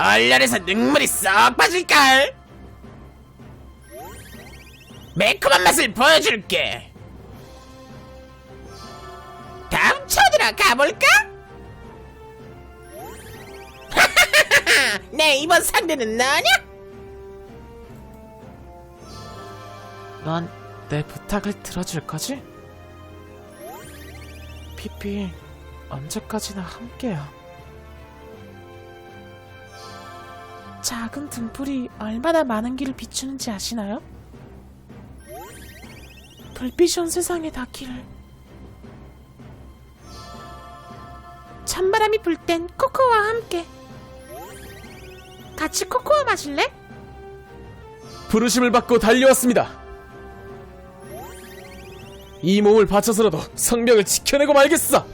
얼른해서 능물이 쏙 빠질걸 매콤한 맛을 보여줄게 다음 차들아 가볼까? 내 이번 상대는 너냐? 넌 내 부탁을 들어줄 거지? 피피, 언제까지나 함께야. 작은 등불이 얼마나 많은 길을 비추는지 아시나요? 불빛이 온 세상에 닿기를. 찬바람이 불 땐 코코와 함께. 같이 코코아 마실래? 부르심을 받고 달려왔습니다. 이 몸을 바쳐서라도 성벽을 지켜내고 말겠어.